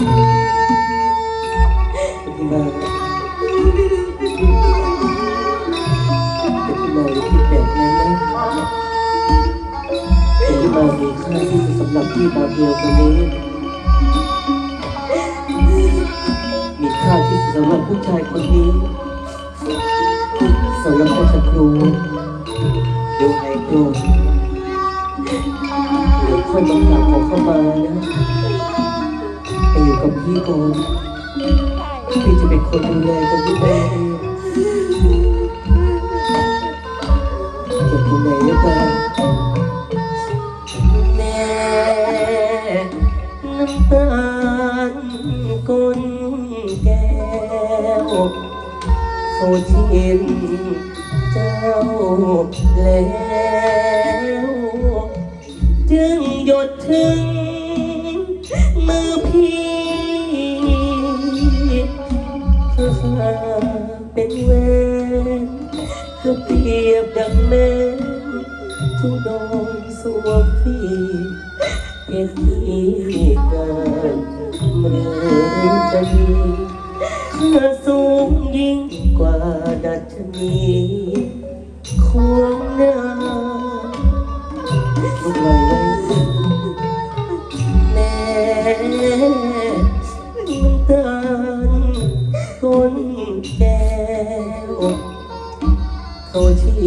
ำหรับพี่มาเพียวคนนี้ มีค่าที่สุดสำหรับผู้ชายคนนี้สำหรับพ่อชักครูเดี๋ยวให้ครูเดี๋ยวค่อยบังคับเขาเข้ามานะ ไปอยู่กับพี่ก่อนพี่จะเป็นคนดูแลกันที่บ้านเองจะตรงไหนแล้วกันแม่น้ำตาลก้นแก้วเขาชินเจ้าแล้ว จึงหยดถึง เป็นเวรก็เปรียบดังแม่ทุดงสวมพี่เหตุที่การเมื่อจะมีเธอสูงยิ่งกว่าดัชนีควงหน้าลูกไหลแม่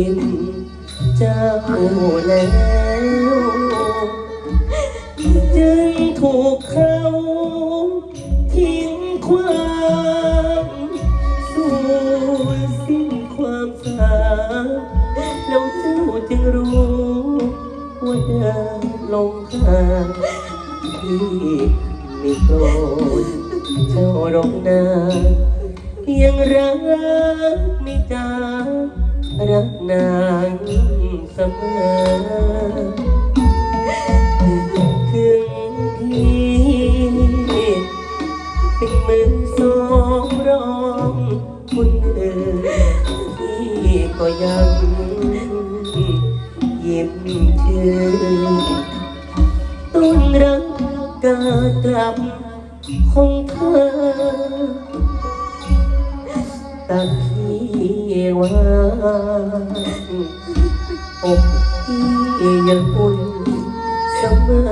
เขาชิมเจ้าแล้วจึงถูกเขาทิ้งความสูญสิ้นความสาแล้วเจ้าจึงรู้ว่าเดินลงทางที่ไม่โกรธเจ้าหรอกนายังรักไม่จาง รักนางเสมอถึงที่เป็นมือสองร้องคนอื่นที่ก็ยังยิ้มชื่นต้นรักกากลับของเธอตัก ยังอุ่นเสมอ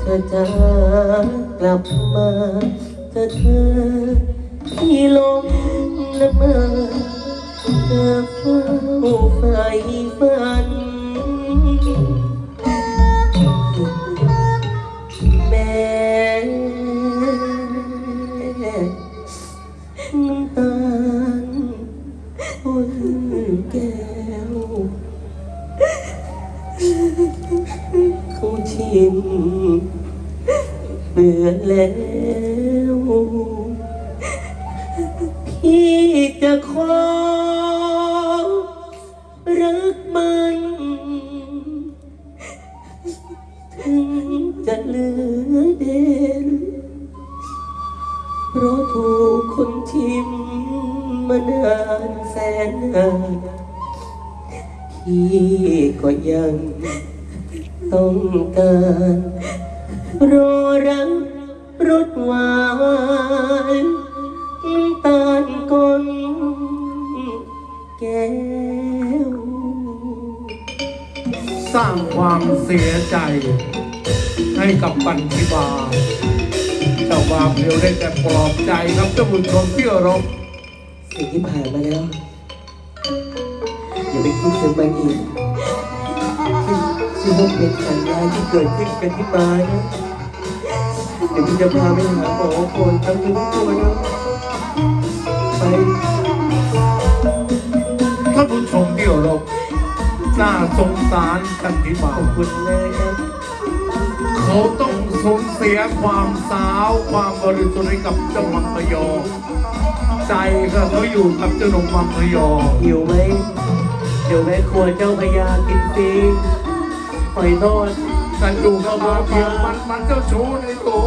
เธอจะกลับมาเธอเธอที่ลมละเมอเธอเฝ้าไฟฝัน แม่น้ำตาลอุ่นแก้ ทิมเบื่อแล้วพี่จะขอรักมัน ถึงจะเหลือเด่นเพราะถูกคนทิมมานานแสนนานพี่ก็ยัง ต้องการรอรักรสหวานน้ำตาลก้นแก้ว สร้างความเสียใจ ให้กับปันธิบาเจ้าบาปเดียวได้แต่ปลอบใจครับเจ้าบุญชมที่เคารพสิ่งที่ผ่านมาแล้ว อย่าไปคิดถึงมันอีก ที่ที่พวกเป็นสัญญาที่เกิดขึ้นกันที่มานะเดี๋ยวพี่จะพาไปหาหมอคนทั้งทั้งตัวนะไปท่านผู้ชมที่เคารพน่าสงสารปันธิบาขอบคุณนะครับเขาต้องสูญเสียความสาวความบริสุทธิ์ให้กับเจ้ามังคยอ ใจก็เขาอยู่กับเจ้าหนุ่มมังคยอ หิวไหมเดี๋ยวแม่ครัวเจ้าพญากินฟรี หอยทอดแต่อยู่กับมาเพียงมันมันเจ้าชู้ในตัว